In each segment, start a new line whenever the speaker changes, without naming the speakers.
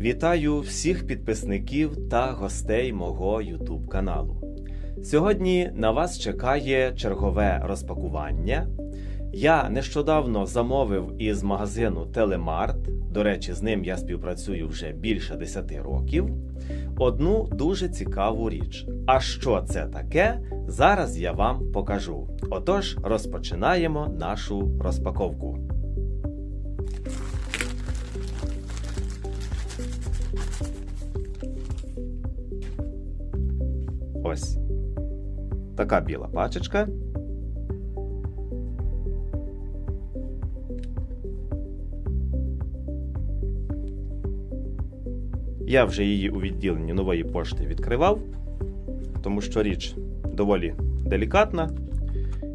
Вітаю всіх підписників та гостей мого YouTube каналу. Сьогодні на вас чекає чергове розпакування. Я нещодавно замовив із магазину Телемарт. До речі, з ним я співпрацюю вже більше 10 років. Одну дуже цікаву річ. А що це таке? Зараз я вам покажу. Отож, розпочинаємо нашу розпаковку. Ось така біла пачечка. Я вже її у відділенні нової пошти відкривав, тому що річ доволі делікатна,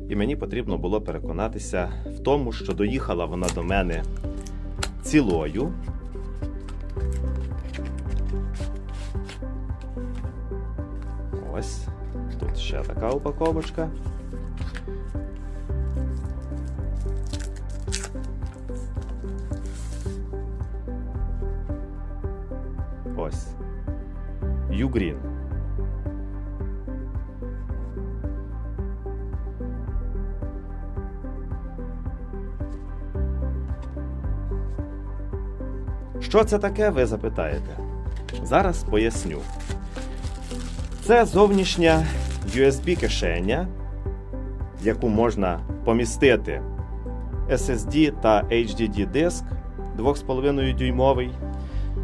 і мені потрібно було переконатися в тому, що доїхала вона до мене цілою. Ще така упаковочка. Ось. Югрін. Що це таке, ви запитаєте? Зараз поясню. Це зовнішня USB-кишеня, в яку можна помістити SSD та HDD диск 2,5 дюймовий,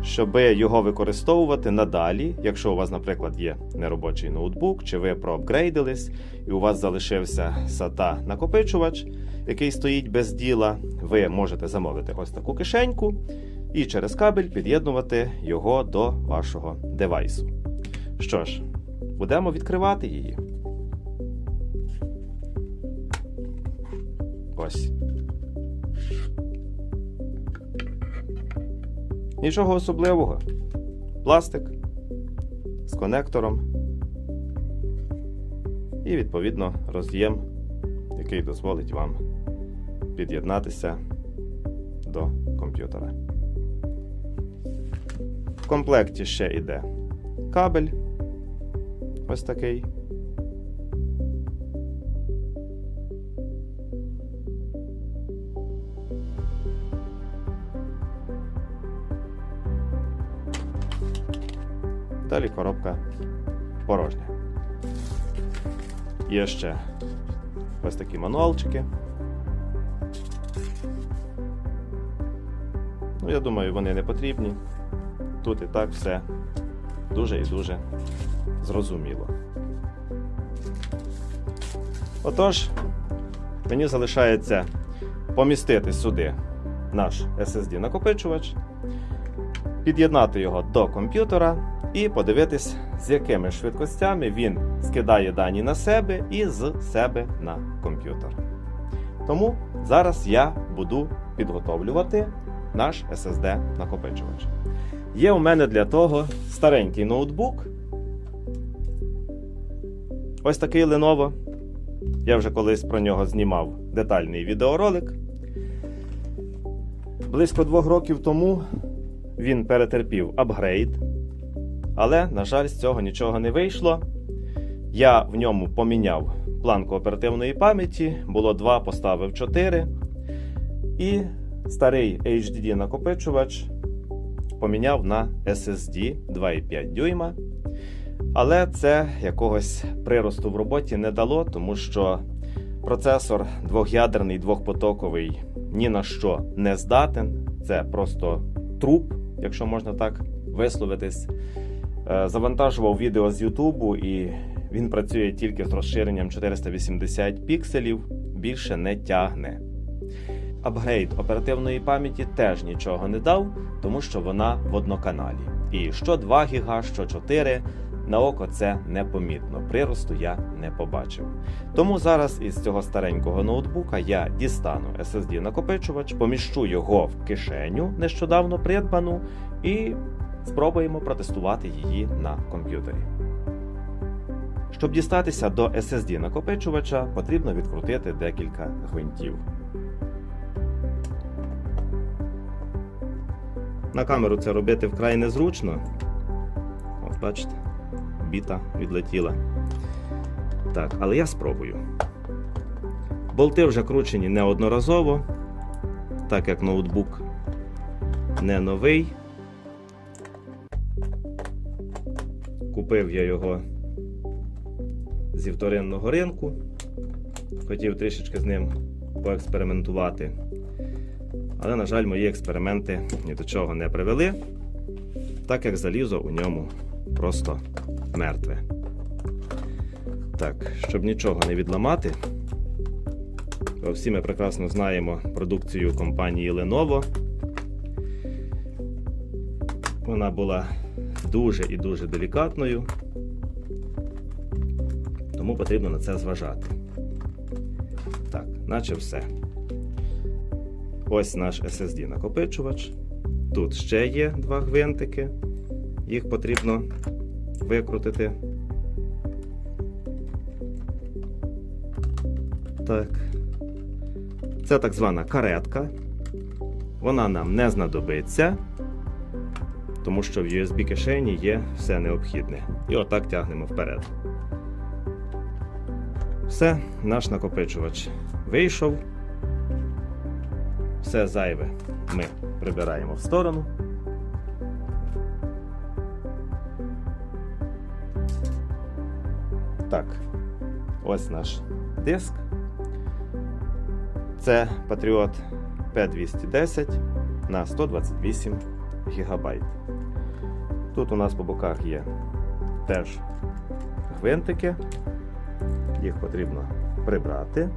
щоб його використовувати надалі, якщо у вас, наприклад, є неробочий ноутбук, чи ви проапгрейдились, і у вас залишився SATA накопичувач, який стоїть без діла, ви можете замовити ось таку кишеньку і через кабель під'єднувати його до вашого девайсу. Що ж, будемо відкривати її. Ось. Нічого особливого. Пластик з конектором. І, відповідно, роз'єм, який дозволить вам під'єднатися до комп'ютера. В комплекті ще йде кабель. Ось такий. Далі коробка порожня. Є ще ось такі мануалчики. Ну, я думаю, вони не потрібні. Тут і так все дуже і дуже зрозуміло. Отож, мені залишається помістити сюди наш SSD-накопичувач, під'єднати його до комп'ютера і подивитись, з якими швидкостями він скидає дані на себе і з себе на комп'ютер. Тому зараз я буду підготовлювати наш SSD-накопичувач. Є у мене для того старенький ноутбук. Ось такий Lenovo. Я вже колись про нього знімав детальний відеоролик. Близько двох років тому він перетерпів апгрейд, але, на жаль, з цього нічого не вийшло. Я в ньому поміняв планку оперативної пам'яті, було 2, поставив 4. І старий HDD накопичувач поміняв на SSD 2,5 дюйма. Але це якогось приросту в роботі не дало, тому що процесор двох'ядерний, двохпотоковий ні на що не здатен. Це просто труп, якщо можна так висловитись. Е, Завантажував відео з Ютубу, і він працює тільки з розширенням 480 пікселів, більше не тягне. Апгрейд оперативної пам'яті теж нічого не дав, тому що вона в одноканалі. І що 2 ГБ, що 4 на око це непомітно. Приросту я не побачив. Тому зараз із цього старенького ноутбука я дістану SSD-накопичувач, поміщу його в кишеню нещодавно придбану, і спробуємо протестувати її на комп'ютері. Щоб дістатися до SSD-накопичувача, потрібно відкрутити декілька гвинтів. На камеру це робити вкрай незручно. От бачите, біта відлетіла. Так, але я спробую. Болти вже кручені неодноразово, так як ноутбук не новий. Купив я його зі вторинного ринку. Хотів трішечки з ним поекспериментувати. Але, на жаль, мої експерименти ні до чого не привели, так як залізо у ньому просто мертве. Так, щоб нічого не відламати, всі ми прекрасно знаємо продукцію компанії Lenovo. Вона була дуже і дуже делікатною, тому потрібно на це зважати. Так, наче все. Ось наш SSD накопичувач. Тут ще є два гвинтики. Їх потрібно викрутити. Так. Це так звана каретка. Вона нам не знадобиться, тому що в USB кишені є все необхідне. І отак тягнемо вперед. Все, наш накопичувач вийшов. Все зайве ми прибираємо в сторону. Так, ось наш диск. Це Patriot P210 на 128 ГБ. Тут у нас по боках є теж гвинтики. Їх потрібно прибрати.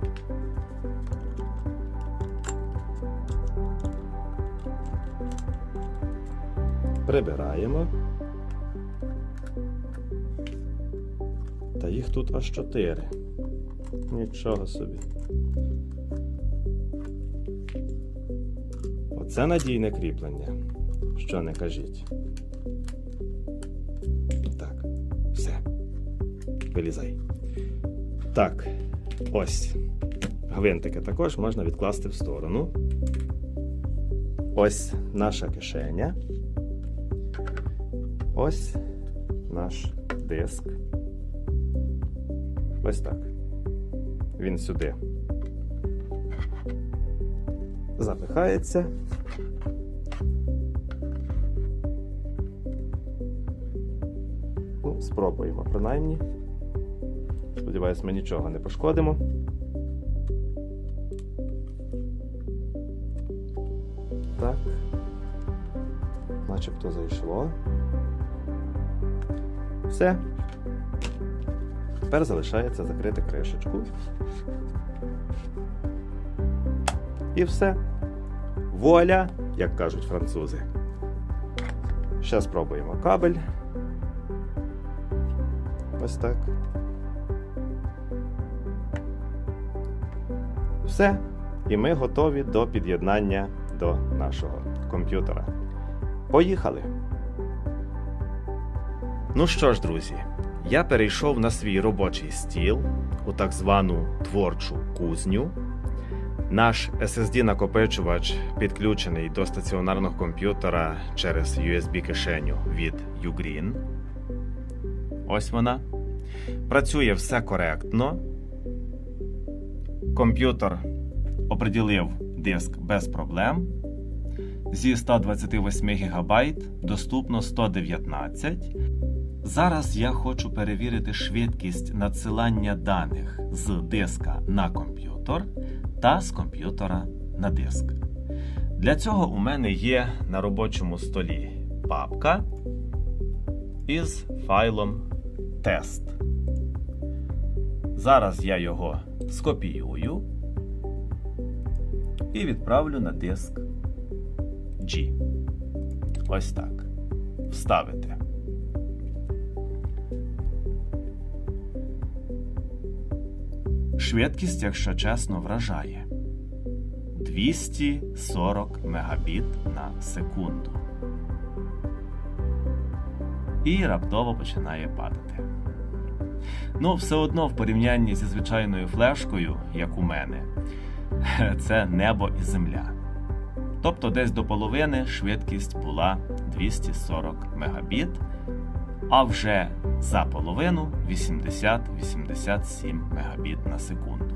Прибираємо. Та їх тут аж чотири. Нічого собі. Оце надійне кріплення. Що не кажіть. Так, все. Вилізай. Так, ось. Гвинтики також можна відкласти в сторону. Ось наша кишеня. Ось наш диск. Ось так. Він сюди запихається. Ну, спробуємо, принаймні. Сподіваюсь, ми нічого не пошкодимо. Так. Начебто зайшло. Все. Тепер залишається закрити кришечку. І все. Вуаля, як кажуть французи. Ще спробуємо кабель. Ось так. Все. І ми готові до під'єднання до нашого комп'ютера. Поїхали! Ну що ж, друзі, я перейшов на свій робочий стіл у так звану творчу кузню. Наш SSD-накопичувач підключений до стаціонарного комп'ютера через USB-кишеню від Ugreen. Ось вона. Працює все коректно. Комп'ютер оприділив диск без проблем. Зі 128 ГБ доступно 119. Зараз я хочу перевірити швидкість надсилання даних з диска на комп'ютер та з комп'ютера на диск. Для цього у мене є на робочому столі папка із файлом тест. Зараз я його скопіюю і відправлю на диск G. Ось так. Вставити. Швидкість, якщо чесно, вражає 240 мегабіт на секунду. І раптово починає падати. Ну, все одно в порівнянні зі звичайною флешкою, як у мене, це небо і земля. Тобто десь до половини швидкість була 240 Мбіт, а вже за половину 80-87 Мбіт на секунду.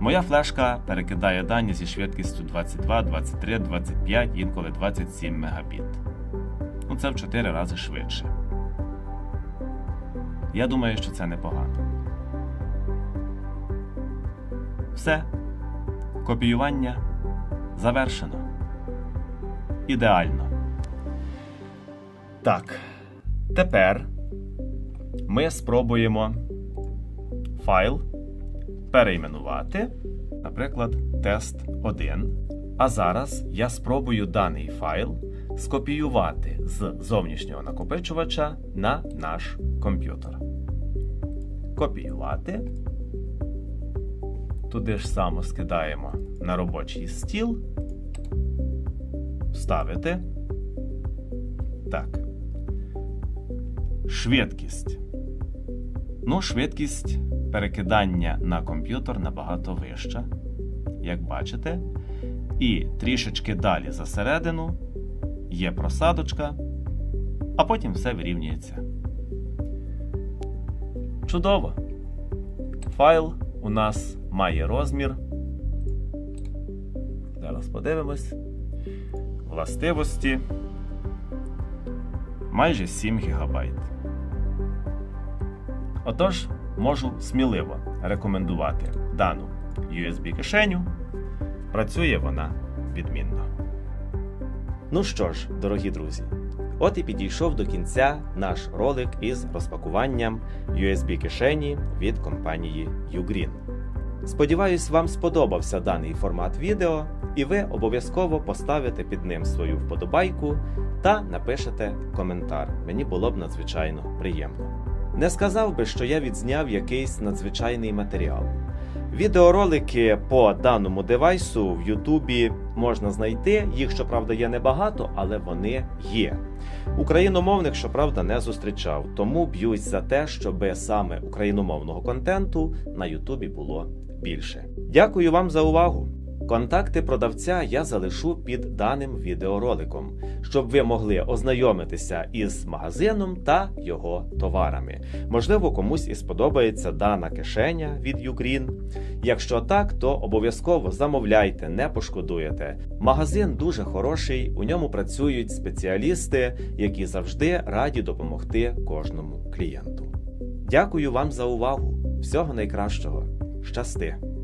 Моя флешка перекидає дані зі швидкістю 22, 23, 25, інколи 27 Мбіт. Ну, це в 4 рази швидше. Я думаю, що це непогано. Все. Копіювання завершено. Ідеально. Так. Тепер ми спробуємо файл перейменувати, наприклад, тест 1. А зараз я спробую даний файл скопіювати з зовнішнього накопичувача на наш комп'ютер. Копіювати. Туди ж само скидаємо на робочий стіл. Вставити. Так. Швидкість. Ну, швидкість перекидання на комп'ютер набагато вища, як бачите. І трішечки далі засередину є просадочка, а потім все вирівнюється. Чудово! Файл у нас має розмір. Зараз подивимось. Властивості майже 7 ГБ. Отож, можу сміливо рекомендувати дану USB-кишеню. Працює вона відмінно. Ну що ж, дорогі друзі, от і підійшов до кінця наш ролик із розпакуванням USB-кишені від компанії Ugreen. Сподіваюсь, вам сподобався даний формат відео, і ви обов'язково поставите під ним свою вподобайку та напишете коментар. Мені було б надзвичайно приємно. Не сказав би, що я відзняв якийсь надзвичайний матеріал. Відеоролики по даному девайсу в Ютубі можна знайти. Їх, щоправда, є небагато, але вони є. Україномовних, щоправда, не зустрічав, тому б'юсь за те, щоб саме україномовного контенту на Ютубі було більше. Дякую вам за увагу! Контакти продавця я залишу під даним відеороликом, щоб ви могли ознайомитися із магазином та його товарами. Можливо, комусь і сподобається дана кишеня від Ugreen. Якщо так, то обов'язково замовляйте, не пошкодуєте. Магазин дуже хороший, у ньому працюють спеціалісти, які завжди раді допомогти кожному клієнту. Дякую вам за увагу! Всього найкращого! Щасти!